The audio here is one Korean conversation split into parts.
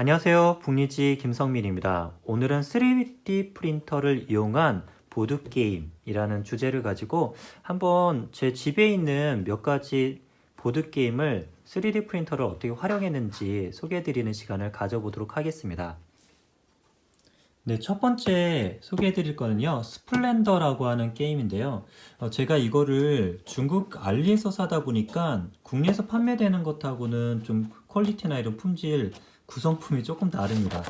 안녕하세요. 북리지 김성민입니다. 오늘은 3D 프린터를 이용한 보드게임이라는 주제를 가지고 한번 제 집에 있는 몇 가지 보드게임을 3D 프린터를 어떻게 활용했는지 소개해드리는 시간을 가져보도록 하겠습니다. 네, 첫 번째 소개해드릴 거는요, 스플렌더라고 하는 게임인데요. 어, 제가 이거를 중국 알리에서 사다 보니까 국내에서 판매되는 것하고는 좀 퀄리티나 이런 품질, 구성품이 조금 다릅니다.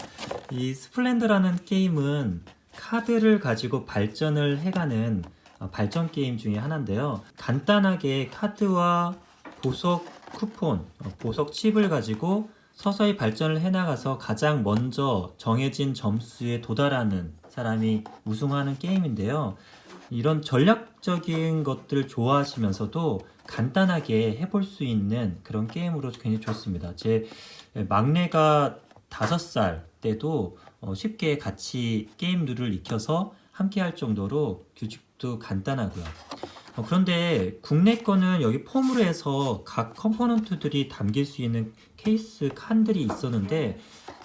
이 스플렌더라는 게임은 카드를 가지고 발전을 해가는 어, 발전 게임 중에 하나인데요. 간단하게 카드와 보석 쿠폰, 어, 보석 칩을 가지고 서서히 발전을 해나가서 가장 먼저 정해진 점수에 도달하는 사람이 우승하는 게임인데요. 이런 전략적인 것들 좋아하시면서도 간단하게 해볼 수 있는 그런 게임으로 굉장히 좋습니다. 제 막내가 다섯 살 때도 어, 쉽게 같이 게임 룰을 익혀서 함께 할 정도로 규칙도 간단하고요. 어, 그런데 국내 거는 여기 폼으로 해서 각 컴포넌트들이 담길 수 있는 케이스 칸들이 있었는데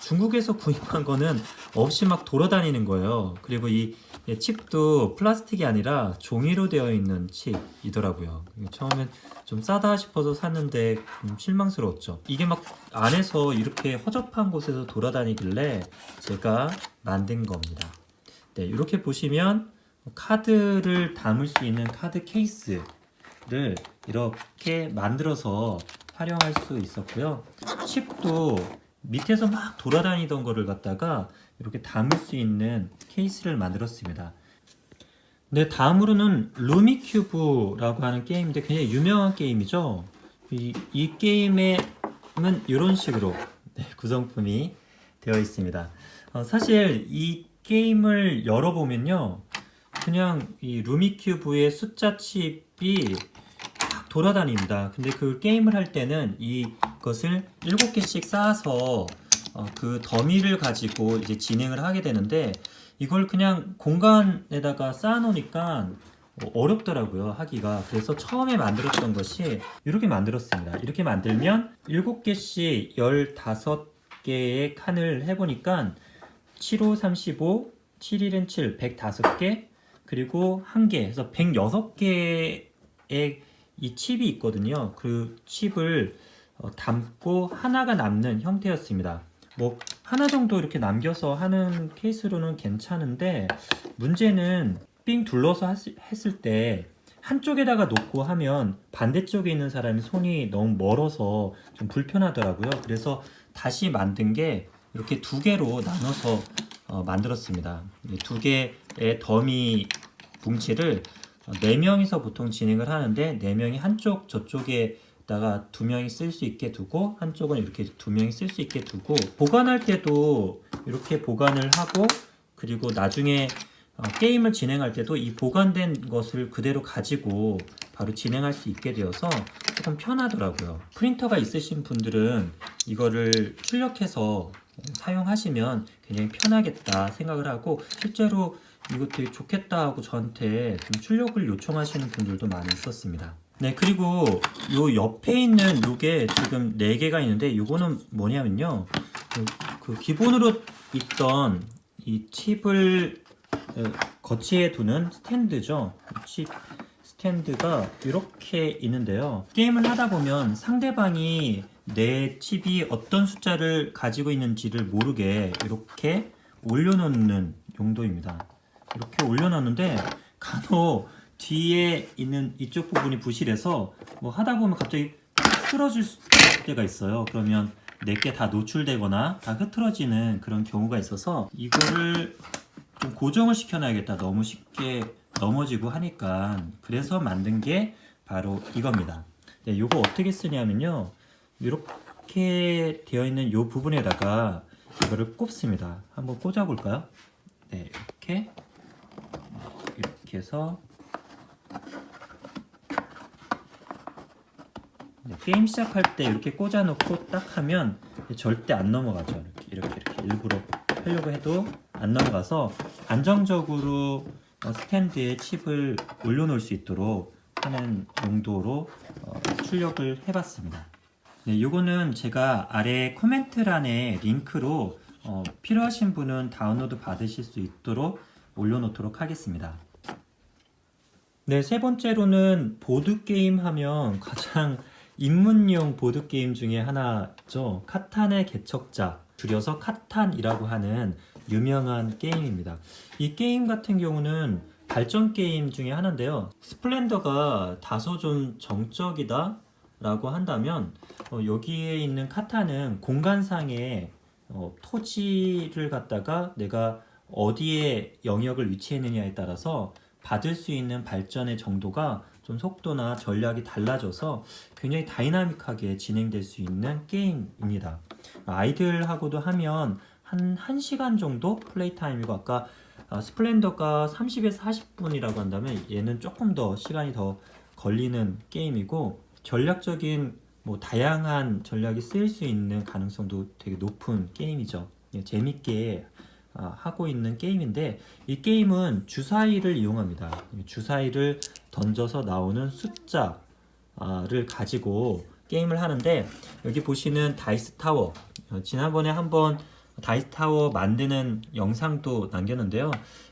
중국에서 구입한 거는 없이 막 돌아다니는 거예요. 그리고 이 예, 칩도 플라스틱이 아니라 종이로 되어 있는 칩이더라고요. 처음엔 좀 싸다 싶어서 샀는데 좀 실망스러웠죠. 이게 막 안에서 이렇게 허접한 곳에서 돌아다니길래 제가 만든 겁니다. 네, 이렇게 보시면 카드를 담을 수 있는 카드 케이스를 이렇게 만들어서 활용할 수 있었고요. 칩도 밑에서 막 돌아다니던 거를 갖다가 이렇게 담을 수 있는 케이스를 만들었습니다. 네, 다음으로는 루미큐브라고 하는 게임인데 굉장히 유명한 게임이죠. 이, 이 게임에는 이런 식으로 네, 구성품이 되어 있습니다. 어, 사실 이 게임을 열어보면요. 그냥 이 루미큐브의 숫자 칩이 막 돌아다닙니다. 근데 그 게임을 할 때는 이 것을 7개씩 쌓아서 어, 그 더미를 가지고 이제 진행을 하게 되는데 이걸 그냥 공간에다가 쌓아놓으니까 어렵더라고요 하기가. 그래서 처음에 만들었던 것이 이렇게 만들었습니다. 이렇게 만들면 7개씩 15개의 칸을 해보니까 7호 35 7일은 7 105개 그리고 1개 해서 106개의 이 칩이 있거든요. 그 칩을 어, 담고 하나가 남는 형태였습니다 뭐 하나 정도 이렇게 남겨서 하는 케이스로는 괜찮은데 문제는 삥 둘러서 했을 때 한쪽에다가 놓고 하면 반대쪽에 있는 사람이 손이 너무 멀어서 좀 불편하더라고요. 그래서 다시 만든 게 이렇게 두 개로 나눠서 어, 만들었습니다. 이두 개의 더미 뭉치를 어, 네 명이서 보통 진행을 하는데 네 명이 한쪽 저쪽에 다가 두 명이 쓸 수 있게 두고 한쪽은 이렇게 두 명이 쓸 수 있게 두고 보관할 때도 이렇게 보관을 하고 그리고 나중에 어, 게임을 진행할 때도 이 보관된 것을 그대로 가지고 바로 진행할 수 있게 되어서 조금 편하더라고요. 프린터가 있으신 분들은 이거를 출력해서 사용하시면 굉장히 편하겠다 생각을 하고 실제로 이거 되게 좋겠다 하고 저한테 좀 출력을 요청하시는 분들도 많이 있었습니다. 네, 그리고 요 옆에 있는 요게 지금 4개가 있는데 요거는 뭐냐면요. 그, 그 기본으로 있던 이 칩을 어, 거치에 두는 스탠드죠. 칩 스탠드가 이렇게 있는데요. 게임을 하다 보면 상대방이 내 칩이 어떤 숫자를 가지고 있는지를 모르게 이렇게 올려놓는 용도입니다. 이렇게 올려놨는데 간혹 뒤에 있는 이쪽 부분이 부실해서 뭐 하다 보면 갑자기 수- 때가 있어요. 그러면 내게 다 노출되거나 다 흐트러지는 그런 경우가 있어서 이거를 좀 고정을 시켜놔야겠다. 너무 쉽게 넘어지고 하니까 그래서 만든 게 바로 이겁니다. 네, 이거 어떻게 쓰냐면요. 이렇게 되어 있는 이 부분에다가 이거를 꼽습니다. 한번 꽂아 볼까요? 네, 이렇게 이렇게 해서 게임 시작할 때 이렇게 꽂아놓고 딱 하면 절대 안 넘어가죠. 이렇게 이렇게, 이렇게 일부러 하려고 해도 안 넘어가서 안정적으로 어, 스탠드에 칩을 올려놓을 수 있도록 하는 용도로 어, 출력을 해봤습니다. 네, 요거는 제가 아래 코멘트란에 링크로 어, 필요하신 분은 다운로드 받으실 수 있도록 올려놓도록 하겠습니다. 네, 세 번째로는 보드게임 하면 가장 입문용 보드게임 중에 하나죠. 카탄의 개척자, 줄여서 카탄이라고 하는 유명한 게임입니다. 이 게임 같은 경우는 발전 게임 중에 하나인데요. 스플렌더가 다소 좀 정적이다 라고 한다면 어, 여기에 있는 카타는 공간상의 어, 토지를 갖다가 내가 어디에 영역을 위치했느냐에 따라서 받을 수 있는 발전의 정도가 좀 속도나 전략이 달라져서 굉장히 다이나믹하게 진행될 수 있는 게임입니다. 아이들하고도 하면 한 1시간 정도 플레이 타임이고 아까 아, 스플렌더가 30에서 40분이라고 한다면 얘는 조금 더 시간이 더 걸리는 게임이고 전략적인 뭐 다양한 전략이 쓰일 수 있는 가능성도 되게 높은 게임이죠. 예, 재밌게 아, 하고 있는 게임인데 이 게임은 주사위를 이용합니다. 이 주사위를 던져서 나오는 숫자를 가지고 게임을 하는데 여기 보시는 다이스 타워 어, 지난번에 한번 다이스 타워 만드는 영상도 남겼는데요.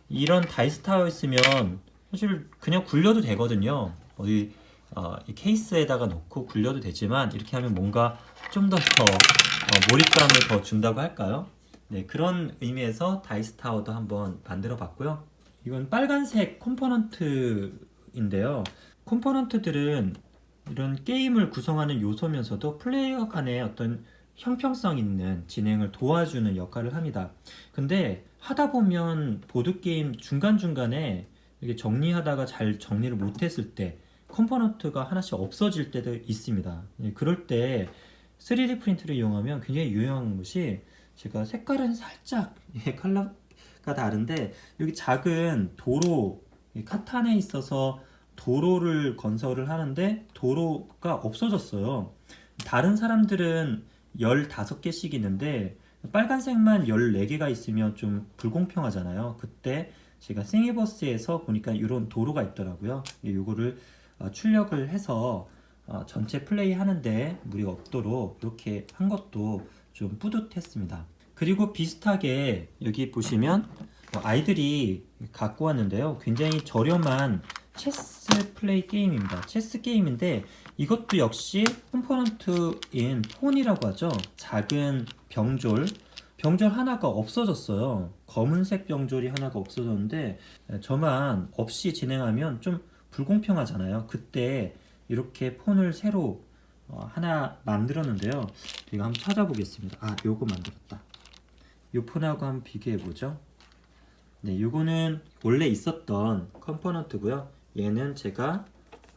이런 다이스 타워 있으면 사실 그냥 굴려도 되거든요. 어디 어, 이 케이스에다가 놓고 굴려도 되지만 이렇게 하면 뭔가 좀더 더, 어, 몰입감을 더 준다고 할까요? 네, 그런 의미에서 다이스 타워도 한번 만들어 봤고요. 이건 빨간색 컴포넌트인데요. 컴포넌트들은 이런 게임을 구성하는 요소면서도 플레이어 간의 어떤 형평성 있는 진행을 도와주는 역할을 합니다. 근데 하다 보면 보드게임 중간중간에 이게 정리하다가 잘 정리를 못했을 때 컴포넌트가 하나씩 없어질 때도 있습니다. 예, 그럴 때 3D 프린트를 이용하면 굉장히 유용한 것이 제가 색깔은 살짝 예, 컬러가 다른데 여기 작은 도로 이 카탄에 있어서 도로를 건설을 하는데 도로가 없어졌어요. 다른 사람들은 15개씩 있는데 빨간색만 14개가 있으면 좀 불공평하잖아요. 그때 제가 생이버스에서 보니까 이런 도로가 있더라고요. 이거를 어, 출력을 해서 어, 전체 플레이 하는데 무리가 없도록 이렇게 한 것도 좀 뿌듯했습니다. 그리고 비슷하게 여기 보시면 어, 아이들이 갖고 왔는데요. 굉장히 저렴한 체스 플레이 게임입니다. 체스 게임인데 이것도 역시 컴포넌트인 폰이라고 하죠. 작은 병졸. 병졸 하나가 없어졌어요. 검은색 병졸이 하나가 없어졌는데 저만 없이 진행하면 좀 불공평하잖아요. 그때 이렇게 폰을 새로 어, 하나 만들었는데요. 제가 한번 찾아보겠습니다. 아, 요거 만들었다. 요 폰하고 한번 비교해 보죠. 네, 요거는 원래 있었던 컴포넌트고요. 얘는 제가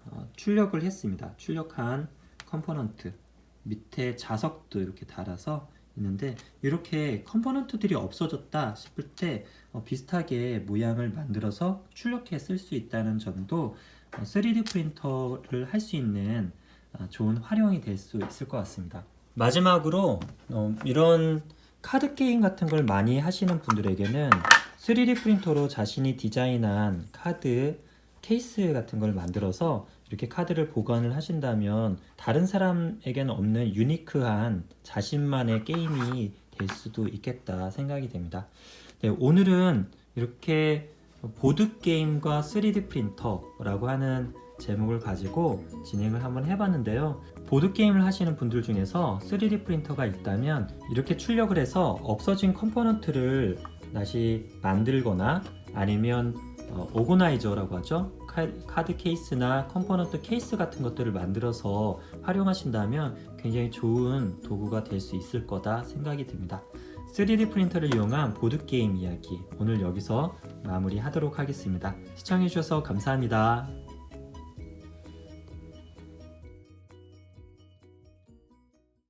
어, 출력을 했습니다. 출력한 컴포넌트 밑에 자석도 이렇게 달아서 있는데 이렇게 컴포넌트들이 없어졌다 싶을 때 어, 비슷하게 모양을 만들어서 출력해 쓸 수 있다는 점도 어, 3D 프린터를 할 수 있는 어, 좋은 활용이 될 수 있을 것 같습니다. 마지막으로 어, 이런 카드 게임 같은 걸 많이 하시는 분들에게는 3D 프린터로 자신이 디자인한 카드 케이스 같은 걸 만들어서 이렇게 카드를 보관을 하신다면 다른 사람에게는 없는 유니크한 자신만의 게임이 될 수도 있겠다 생각이 됩니다. 네, 오늘은 이렇게 보드 게임과 3D 프린터라고 하는 제목을 가지고 진행을 한번 해봤는데요. 보드 게임을 하시는 분들 중에서 3D 프린터가 있다면 이렇게 출력을 해서 없어진 컴포넌트를 다시 만들거나 아니면 어, 오거나이저라고 하죠. 카- 카드 케이스나 컴포넌트 케이스 같은 것들을 만들어서 활용하신다면 굉장히 좋은 도구가 될 수 있을 거다 생각이 듭니다. 3D 프린터를 이용한 보드게임 이야기 오늘 여기서 마무리하도록 하겠습니다. 시청해주셔서 감사합니다.